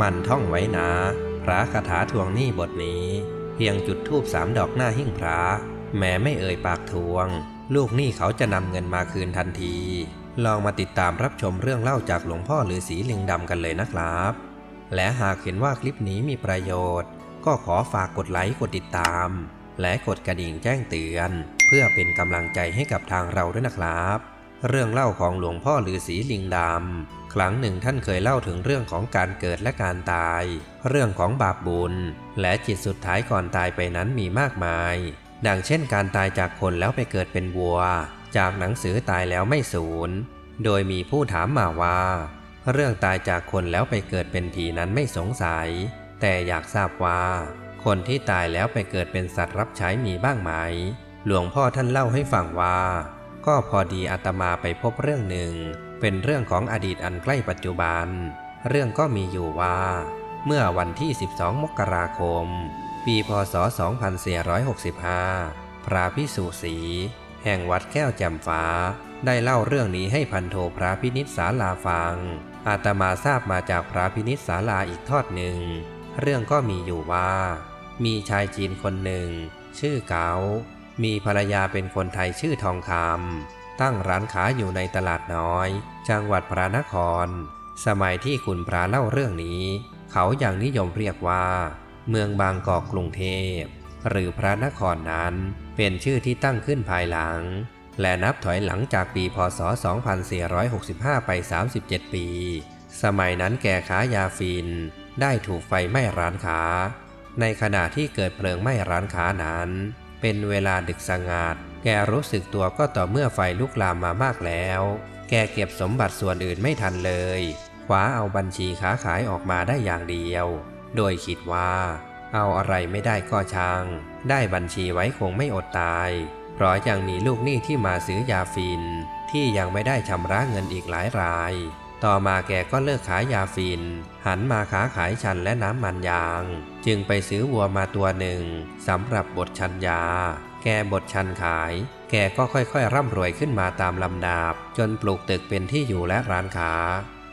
มันท่องไว้นะพระคาถาทวงหนี้บทนี้ เพียงจุดธูปสามดอกหน้าหิ้งพระ แม้ไม่เอ่ยปากทวง ลูกหนี้เขาจะนำเงินมาคืนทันที ลองมาติดตามรับชมเรื่องเล่าจากหลวงพ่อฤาษีลิงดำกันเลยนะครับ และหากเห็นว่าคลิปนี้มีประโยชน์ ก็ขอฝากกดไลค์กดติดตาม และกดกระดิ่งแจ้งเตือน เพื่อเป็นกำลังใจให้กับทางเราด้วยนะครับ เรื่องเล่าของหลวงพ่อฤาษีลิงดำ ครั้งหนึ่งท่านเคยเล่าถึงเรื่องของการเกิดและการตาย เรื่องของบาปบุญ และจิตสุดท้ายก่อนตายไปนั้นมีมากมาย ดังเช่นการตายจากคนแล้วไปเกิดเป็นวัว จากหนังสือตายแล้วไม่สูญ โดยมีผู้ถามมาว่า เรื่องตายจากคนแล้วไปเกิดเป็นผีนั้นไม่สงสัย แต่อยากทราบว่า คนที่ตายแล้วไปเกิดเป็นสัตว์รับใช้มีบ้างไหม หลวงพ่อท่านเล่าให้ฟังว่า ก็พอดีอาตมาไปพบเรื่องหนึ่ง เป็นเรื่องของอดีตอันใกล้ปัจจุบัน เรื่องก็มีอยู่ว่า เมื่อวันที่ 12 มกราคม ปีพศ 2465 พระพิสุสี แห่งวัดแก้วแจ่มฟ้า ได้เล่าเรื่องนี้ให้พันโทพระพินิษสาลาฟัง อาตมาทราบมาจากพระพินิษสาลาอีกทอดหนึ่ง เรื่องก็มีอยู่ว่า มีชายจีนคนหนึ่ง ชื่อเกา มีภรรยาเป็นคนไทยชื่อทองคำตั้งร้านขายอยู่ในตลาดน้อย จังหวัดพระนคร สมัยที่คุณพระเล่าเรื่องนี้ เขาอยังนิยมเรียกว่า เมืองบางกอกกรุงเทพ หรือพระนครนั้นเป็นชื่อที่ตั้งขึ้นภายหลัง และนับถอยหลังจากปีพศ 2465 ไป 37 ปี สมัยนั้นแก่ขายาฟิน ได้ถูกไฟไหม้ร้านค้า ในขณะที่เกิดเพลิงไหม้ร้านค้านั้น เป็นเวลาดึกสงัด แกรู้สึกตัวก็ต่อเมื่อไฟลุกลามมามากแล้ว แกเก็บสมบัติส่วนอื่นไม่ทันเลยคว้าเอาบัญชีค้าขายออกมาได้อย่างเดียว โดยคิดว่า เอาอะไรไม่ได้ก็ช่าง ได้บัญชีไว้คงไม่อดตาย เพราะยังมีลูกหนี้ที่มาซื้อยาฟิน ที่ยังไม่ได้ชำระเงินอีกหลายราย ต่อมาแกก็เลิกขายยาฟิน หันมาค้าขายชันและน้ำมันยาง จึงไปซื้อวัวมาตัวหนึ่งสำหรับบดชันยา แกบดชันขาย แกก็ค่อยๆร่ำรวยขึ้นมาตามลำดับ จนปลูกตึกเป็นที่อยู่และร้านค้า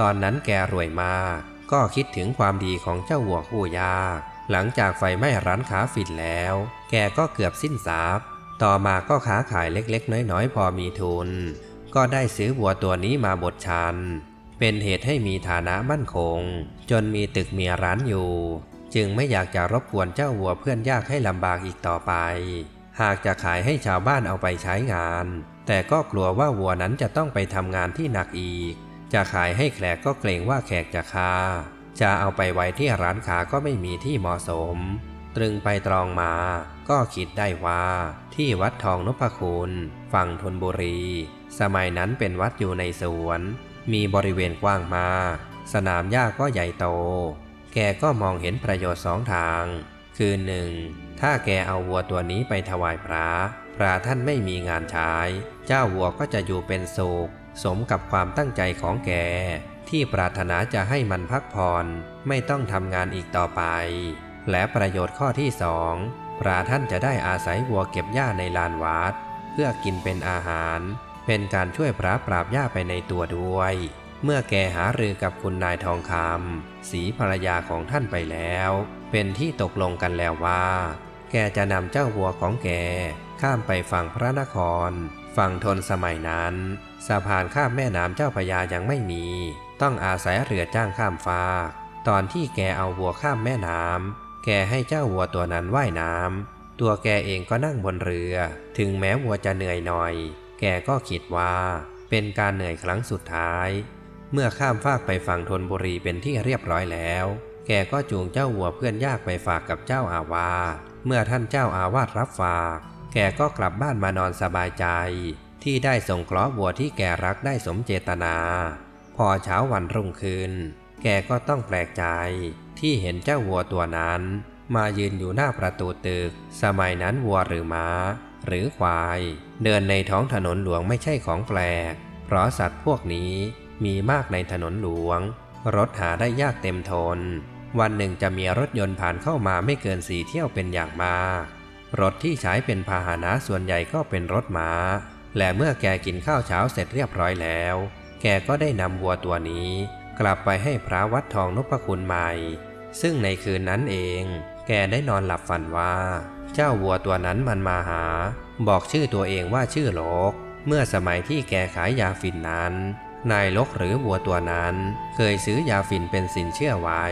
ตอนนั้นแกรวยมาก ก็คิดถึงความดีของเจ้าวัวคู่ยากหลังจากไฟไหม้ร้านค้าฝิ่นแล้ว แกก็เกือบสิ้นทรัพย์ ต่อมาก็ค้าขายเล็กๆ น้อยๆ พอมีทุน ก็ได้ซื้อวัวตัวนี้มาบดชัน เป็นเหตุให้มีฐานะมั่นคง จนมีตึกมีร้านอยู่ จึงไม่อยากจะรบกวนเจ้าวัวเพื่อนยากให้ลำบากอีกต่อไป หากจะขายให้ชาวบ้านเอาไปใช้งาน แต่ก็กลัวว่าวัวนั้นจะต้องไปทำงานที่หนักอีก จะขายให้แขกก็เกรงว่าแขกจะคาจะเอาไปไว้ที่ร้านค้าก็ไม่มีที่เหมาะสม ตรึงไปตรองมาก็คิดได้ว่า ที่วัดทองนพคุณ ฝั่งธนบุรี สมัยนั้นเป็นวัดอยู่ในสวน มีบริเวณกว้างมา สนามหญ้าก็ใหญ่โต แกก็มองเห็นประโยชน์สองทาง คือหนึ่งถ้าแกเอาวัวตัวนี้ไปถวายพระ พระท่านไม่มีงานใช้ เจ้าวัวก็จะอยู่เป็นสุข สมกับความตั้งใจของแก ที่ปรารถนาจะให้มันพักผ่อนไม่ต้องทำงานอีกต่อไป และประโยชน์ข้อที่สองพระท่านจะได้อาศัยวัวเก็บหญ้าในลานวัด เพื่อกินเป็นอาหาร เป็นการช่วยพระปราบหญ้าไปในตัวด้วย เมื่อแกหารือกับคุณนายทองคำสีภรรยาของท่านไปแล้ว เป็นที่ตกลงกันแล้วว่า แกจะนำเจ้าวัวของแก ข้ามไปฝั่งพระนคร ฝั่งทนสมัยนั้น สะพานข้ามแม่น้ำเจ้าพยายังไม่มี ต้องอาศัยเรือจ้างข้ามฟากตอนที่แกเอาวัวข้ามแม่น้ำแกให้เจ้าวัวตัวนั้นว่ายน้ำตัวแกเองก็นั่งบนเรือ ถึงแม้วัวจะเหนื่อยหน่อย แกก็คิดว่าเป็นการเหนื่อยครั้งสุดท้าย เมื่อข้ามฟากไปฝั่งธนบุรีเป็นที่เรียบร้อยแล้ว แกก็จูงเจ้าวัวเพื่อนยากไปฝากกับเจ้าอาวาสเมื่อท่านเจ้าอาวาสรับฝาก แกก็กลับบ้านมานอนสบายใจ ที่ได้ส่งเคราะห์วัวที่แกรักได้สมเจตนา พอเช้าวันรุ่งขึ้น แกก็ต้องแปลกใจ ที่เห็นเจ้าวัวตัวนั้น มายืนอยู่หน้าประตูตึก สมัยนั้นวัวหรือม้า หรือควาย เดินในท้องถนนหลวงไม่ใช่ของแปลก เพราะสัตว์พวกนี้มีมากในถนนหลวง รถหาได้ยากเต็มทน วันหนึ่งจะมีรถยนต์ผ่านเข้ามาไม่เกินสีเที่ยวเป็นอย่างมาก รถที่ใช้เป็นพาหนะส่วนใหญ่ก็เป็นรถม้า และเมื่อแกกินข้าวเช้าเสร็จเรียบร้อยแล้ว แกก็ได้นำวัวตัวนี้ กลับไปให้พระวัดทองนพคุณใหม่ ซึ่งในคืนนั้นเอง แกได้นอนหลับฝันว่า เจ้าวัวตัวนั้นมันมาหา บอกชื่อตัวเองว่าชื่อโลก เมื่อสมัยที่แกขายยาฝิ่นนั้น นายลกหรือวัวตัวนั้น เคยซื้อยาฝิ่นเป็นสินเชื่อไว้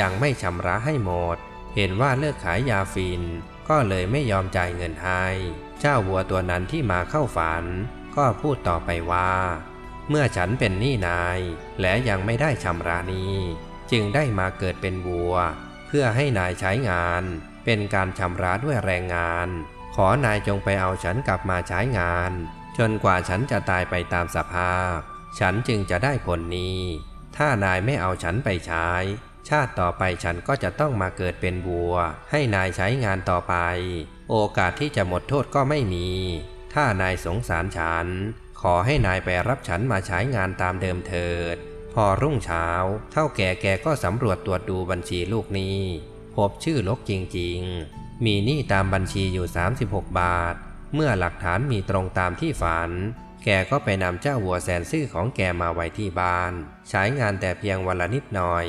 ยังไม่ชำระให้หมด เห็นว่าเลิกขายยาฝิ่นก็เลยไม่ยอมจ่ายเงินให้ เจ้าวัวตัวนั้นที่มาเข้าฝัน ก็พูดต่อไปว่า เมื่อฉันเป็นหนี้นาย และยังไม่ได้ชำระนี้ จึงได้มาเกิดเป็นวัว พื่อให้นายใช้งาน เป็นการชำระด้วยแรงงาน ขอนายจงไปเอาฉันกลับมาใช้งาน จนกว่าฉันจะตายไปตามสภาพ ฉันจึงจะได้ผลนี้ ถ้านายไม่เอาฉันไปใช้ ชาติต่อไปฉันก็จะต้องมาเกิดเป็นวัว ให้นายใช้งานต่อไป โอกาสที่จะหมดโทษก็ไม่มี ถ้านายสงสารฉัน ขอให้นายไปรับฉันมาใช้งานตามเดิมเถิด พอรุ่งเช้า เท่าแก่แกก็สำรวจตรวจดูบัญชีลูกนี้ พบชื่อลกจริงๆ มีหนี้ตามบัญชีอยู่ 36 บาท เมื่อหลักฐานมีตรงตามที่ฝัน แกก็ไปนำเจ้าวัวแสนซื่อของแกมาไว้ที่บ้าน ใช้งานแต่เพียงวันละนิดหน่อย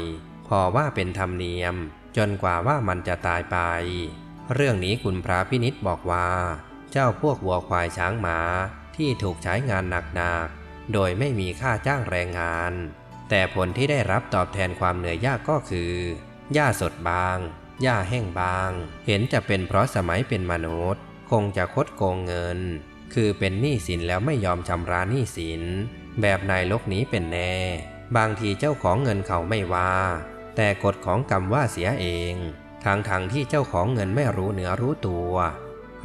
พอว่าเป็นธรรมเนียม จนกว่าว่ามันจะตายไป เรื่องนี้คุณพระพินิษบอกว่า เจ้าพวกวัวควายช้างหมาที่ถูกใช้งานหนักๆ โดยไม่มีค่าจ้างแรงงาน แต่ผลที่ได้รับตอบแทนความเหนื่อยยากก็คือ หญ้าสดบาง หญ้าแห้งบาง เห็นจะเป็นเพราะสมัยเป็นมนุษย์ คงจะคดโกงเงิน คือเป็นหนี้สินแล้วไม่ยอมชำระหนี้สิน แบบนายลกนี้เป็นแน่ บางทีเจ้าของเงินเขาไม่ว่า แต่กฎของกรรมว่าเสียเองทั้งๆทที่เจ้าของเงินไม่รู้เนื้อรู้ตัว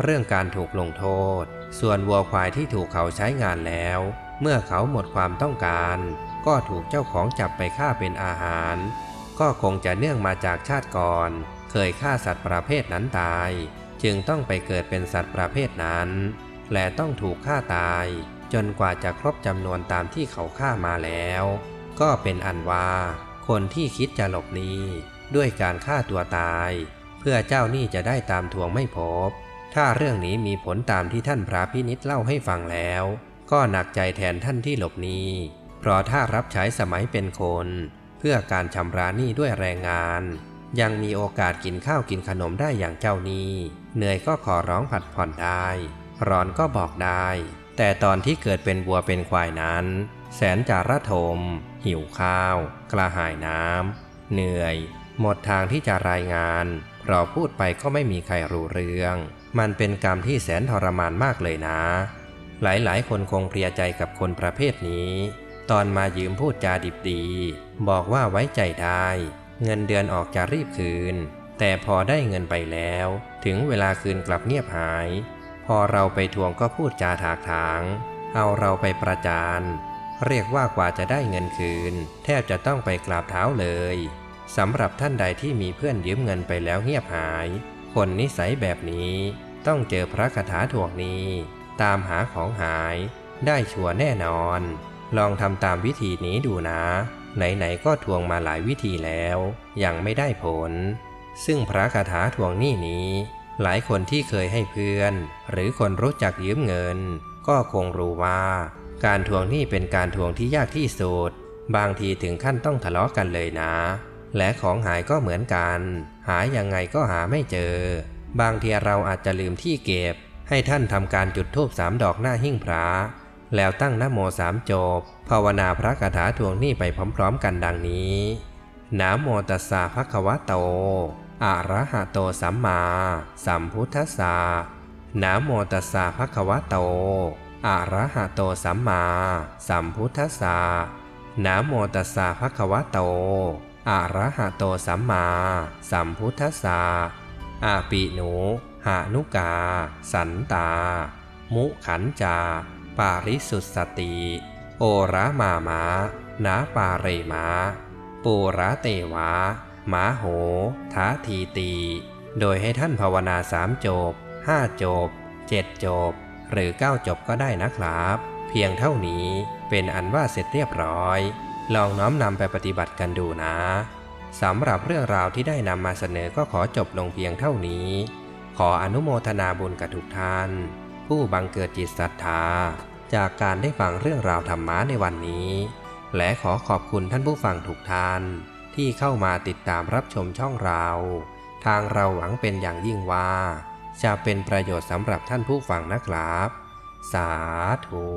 เรื่องการถูกลงโทษ ส่วนวัวควายที่ถูกเขาใช้งานแล้ว เมื่อเขาหมดความต้องการ ก็ถูกเจ้าของจับไปฆ่าเป็นอาหาร ก็คงจะเนื่องมาจากชาติก่อน เคยฆ่าสัตว์ประเภทนั้นตาย จึงต้องไปเกิดเป็นสัตว์ประเภทนั้น และต้องถูกฆ่าตาย จนกว่าจะครบจำนวนตามที่เขาฆ่ามาแล้ว ก็เป็นอันว่า คนที่คิดจะหลบหนีด้วยการฆ่าตัวตาย เพื่อเจ้านี้จะได้ตามทวงไม่พบ ถ้าเรื่องนี้มีผลตามที่ท่านพระพินิษเล่าให้ฟังแล้ว ก็หนักใจแทนท่านที่หลบหนี เพราะถ้ารับใช้สมัยเป็นคน เพื่อการชำระหนี้ด้วยแรงงาน ยังมีโอกาสกินข้าวกินขนมได้อย่างเจ้านี้เหนื่อยก็ขอร้องผัดผ่อนได้ ร้อนก็บอกได้ แต่ตอนที่เกิดเป็นวัวเป็นควายนั้น แสนจะระทม หิวข้าว กระหายน้ำเหนื่อย หมดทางที่จะรายงานเพราะพูดไปก็ไม่มีใครรู้เรื่อง มันเป็นกรรมที่แสนทรมานมากเลยนะ หลายๆ คนคงเพลียใจกับคนประเภทนี้ ตอนมายืมพูดจาดิบดี บอกว่าไว้ใจได้ เงินเดือนออกจะรีบคืน แต่พอได้เงินไปแล้ว ถึงเวลาคืนกลับเงียบหาย พอเราไปทวงก็พูดจาถากถาง เอาเราไปประจาน เรียกว่ากว่าจะได้เงินคืน แทบจะต้องไปกราบเท้าเลยสำหรับท่านใดที่มีเพื่อนยืมเงินไปแล้วเงียบหาย คนนิสัยแบบนี้ต้องเจอพระคาถาถ่วงนี้ ตามหาของหายได้ชัวร์แน่นอน ลองทำตามวิธีนี้ดูนะ ไหนๆก็ทวงมาหลายวิธีแล้ว ยังไม่ได้ผล ซึ่งพระคาถาทวงหนี้นี้ หลายคนที่เคยให้เพื่อน หรือคนรู้จักยืมเงิน ก็คงรู้ว่า การทวงหนี้เป็นการทวงที่ยากที่สุด บางทีถึงขั้นต้องทะเลาะกันเลยนะ และของหายก็เหมือนกัน หายังไงก็หาไม่เจอ บางทีเราอาจจะลืมที่เก็บ ให้ท่านทำการจุดธูปสามดอกหน้าหิ้งพระ แล้วตั้งนโมสามจบ ภาวนาพระคาถาทวงหนี้ไปพร้อมๆกันดังนี้นะโมตัสสะภะคะวะโต อะระหะโตสัมมาสัมพุทธัสสะนะโมตัสสะภะคะวะโต อะระหะโตสัมมาสัมพุทธัสสะนะโมตัสสะภะคะวะโต อะระหะโตสัมมาสัมพุทธัสสะอาปิหนูหานุกา สันตา มุขันจา ปาริสุสติ โอระมามานาปาเรมาปูระเตวะมาโหท้าทีตี โดยให้ท่านภาวนาสามจบห้าจบเจ็ดจบ หรือเก้าจบก็ได้นะครับ เพียงเท่านี้เป็นอันว่าเสร็จเรียบร้อย ลองน้อมนำไปปฏิบัติกันดูนะสำหรับเรื่องราวที่ได้นำมาเสนอก็ขอจบลงเพียงเท่านี้ ขออนุโมทนาบุญกับทุกท่าน ผู้บังเกิดจิตศรัทธา จากการได้ฟังเรื่องราวธรรมะในวันนี้ และขอขอบคุณท่านผู้ฟังทุกท่าน ที่เข้ามาติดตามรับชมช่องเรา ทางเราหวังเป็นอย่างยิ่งว่า จะเป็นประโยชน์สำหรับท่านผู้ฟังนะครับ สาธุ